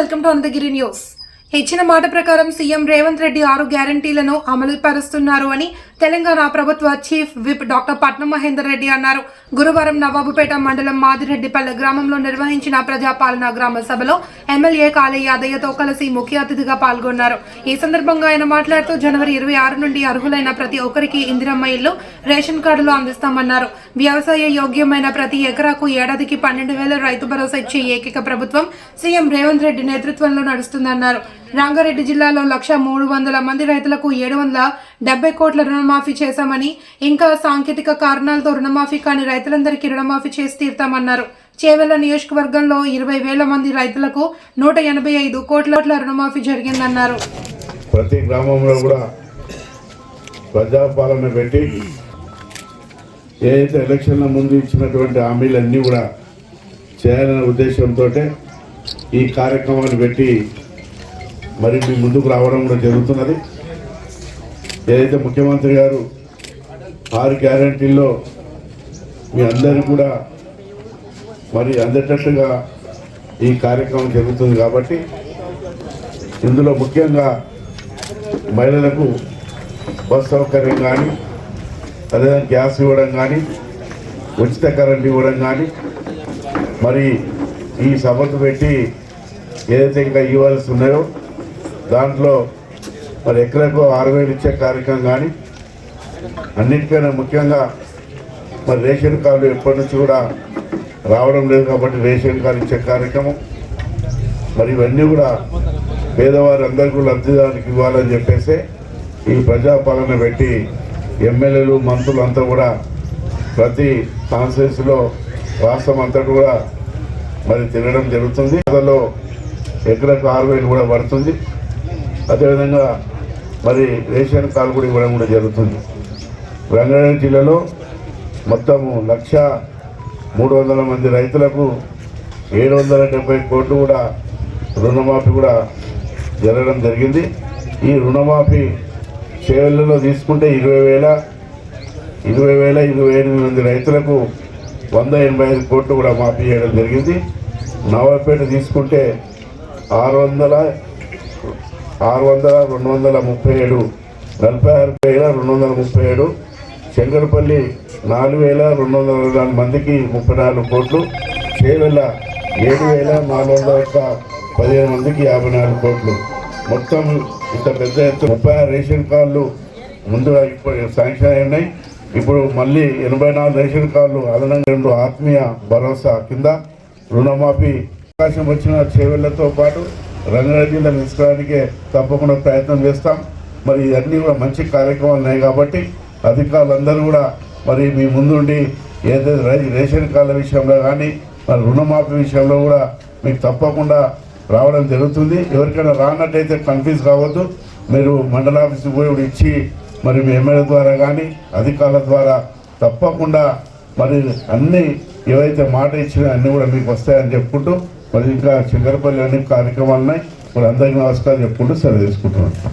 Welcome to Anantagiri news ఇచ్చిన మాట ప్రకారం సీఎం రేవంత్ రెడ్డి ఆరు గ్యారంటీలను అమలు పరుస్తున్నారు అని తెలంగాణ ప్రభుత్వ చీఫ్ విప్ డాక్టర్ పట్నం మహేందర్ రెడ్డి అన్నారు. గురువారం నవాబుపేట మండలం మాదిరెడ్డిపల్లె గ్రామంలో నిర్వహించిన ప్రజాపాలన గ్రామ సభలో ఎమ్మెల్యే కాళీ యాదయ్యతో కలిసి ముఖ్య అతిథిగా పాల్గొన్నారు. ఈ సందర్భంగా ఆయన మాట్లాడుతూ జనవరి ఇరవై ఆరు నుండి అర్హులైన ప్రతి ఒక్కరికి ఇందిరమ్మ ఇల్లు రేషన్ కార్డులు అందిస్తామన్నారు. వ్యవసాయ యోగ్యమైన ప్రతి ఎకరాకు ఏడాదికి పన్నెండు వేల రైతు భరోసా ఇచ్చే ఏకైక ప్రభుత్వం సీఎం రేవంత్ రెడ్డి నేతృత్వంలో నడుస్తుందన్నారు. రంగారెడ్డి జిల్లాలో లక్ష మూడు వందల మంది రైతులకు ఏడు వందల డెబ్బై కోట్ల రుణమాఫీ చేశామని ఇంకా సాంకేతిక కారణాలతో రుణమాఫీ కాని రైతులందరికీ రుణమాఫీ చేసి తీరుతామన్నారు. చేవెళ్ళ నియోజకవర్గంలో ఇరవై వేల మంది రైతులకు నూట ఎనభై ఐదు కోట్ల రుణమాఫీ జరిగిందన్నారు. ప్రతి గ్రామంలో కూడా ప్రజాపాలన పెట్టి ఏదైతే ఎలక్షన్ల ముందు ఇచ్చినటువంటి హామీలన్నీ కూడా చేయాలనే ఉద్దేశంతో ఈ కార్యక్రమాన్ని పెట్టి మరి మీ ముందుకు రావడం కూడా జరుగుతున్నది. ఏదైతే ముఖ్యమంత్రి గారు ఆరు గ్యారంటీల్లో మీ అందరు కూడా మరి అందేటట్టుగా ఈ కార్యక్రమం జరుగుతుంది కాబట్టి ఇందులో ముఖ్యంగా మహిళలకు బస్ సౌకర్యం కానీ అదేవిధంగా గ్యాస్ ఇవ్వడం కానీ ఉచిత కరెంట్ ఇవ్వడం కానీ మరి ఈ సభకు పెట్టి ఏదైతే ఇంకా ఇవ్వాల్సి ఉన్నాయో దాంట్లో మరి ఎకరకు ఆరు వేలు ఇచ్చే కార్యక్రమం కానీ అన్నిటికైనా ముఖ్యంగా మరి రేషన్ కార్డు ఎప్పటి నుంచి కూడా రావడం లేదు కాబట్టి రేషన్ కార్డు ఇచ్చే కార్యక్రమం. మరి ఇవన్నీ కూడా పేదవారు అందరికీ లబ్ధిదారునికి ఇవ్వాలని చెప్పేసి ఈ ప్రజాపాలన పెట్టి ఎమ్మెల్యేలు మంత్రులు అంతా కూడా ప్రతి కాన్స్టిట్యూన్సీలో రాష్ట్రం అంతా కూడా మరి తిరగడం జరుగుతుంది. అందులో ఎకరకు ఆరు వేలు కూడా పడుతుంది. అదేవిధంగా మరి రేషన్ కార్డు కూడా ఇవ్వడం కూడా జరుగుతుంది. రంగారెడ్డి జిల్లాలో మొత్తము లక్ష మూడు వందల మంది రైతులకు ఏడు వందల డెబ్బై కోట్లు కూడా రుణమాఫీ కూడా జరగడం జరిగింది. ఈ రుణమాఫీ చేవెళ్ళలో తీసుకుంటే ఇరవై వేల ఇరవై వేల ఇరవై ఎనిమిది మంది రైతులకు వంద ఎనభై ఐదు కోట్లు కూడా మాఫీ చేయడం జరిగింది. నవాపేట తీసుకుంటే ఆరు వందల ఆరు వందల రెండు వందల ముప్పై ఏడు నలభై ఆరు వేల రెండు వందల ముప్పై ఏడు శంకరపల్లి నాలుగు వేల రెండు వందల నాలుగు మందికి ముప్పై నాలుగు కోట్లు చేవెళ్ళ ఏడు వేల నాలుగు వందల ఒక్క పదిహేను మందికి యాభై నాలుగు కోట్లు. మొత్తం ఇంత పెద్ద ఎత్తు ముప్పై ఆరు రేషన్ కార్డులు ముందుగా ఇప్పుడు శాంక్షన్ అయి ఉన్నాయి. ఇప్పుడు మళ్ళీ ఎనభై నాలుగు రేషన్ కార్డులు అదనంగా రెండు ఆత్మీయ భరోసా కింద రుణమాఫీ అవకాశం వచ్చిన చేవెళ్ళతో పాటు రంగారెడ్డి జిల్లా తీసుకోవడానికే తప్పకుండా ప్రయత్నం చేస్తాం. మరి ఇవన్నీ కూడా మంచి కార్యక్రమాలు ఉన్నాయి కాబట్టి అధికారులందరూ కూడా మరి మీ ముందుండి ఏదైతే రై- రేషన్ కార్డుల విషయంలో కానీ మరి రుణమాఫీ విషయంలో కూడా మీకు తప్పకుండా రావడం జరుగుతుంది. ఎవరికైనా రానట్టయితే కన్ఫ్యూజ్ కావద్దు. మీరు మండల ఆఫీస్కి పోయి కూడా ఇచ్చి మరి మీ ఎమ్మెల్యే ద్వారా కానీ అధికారుల ద్వారా తప్పకుండా మరి అన్నీ ఏవైతే మాట ఇచ్చినా అన్నీ కూడా మీకు వస్తాయని చెప్పుకుంటూ మరి ఇంకా శంకరపల్లి అన్ని కార్యక్రమాలు ఉన్నాయి. మరి అందరికీ నమస్కారం చెప్పుకుంటూ సెలవు తీసుకుంటున్నాను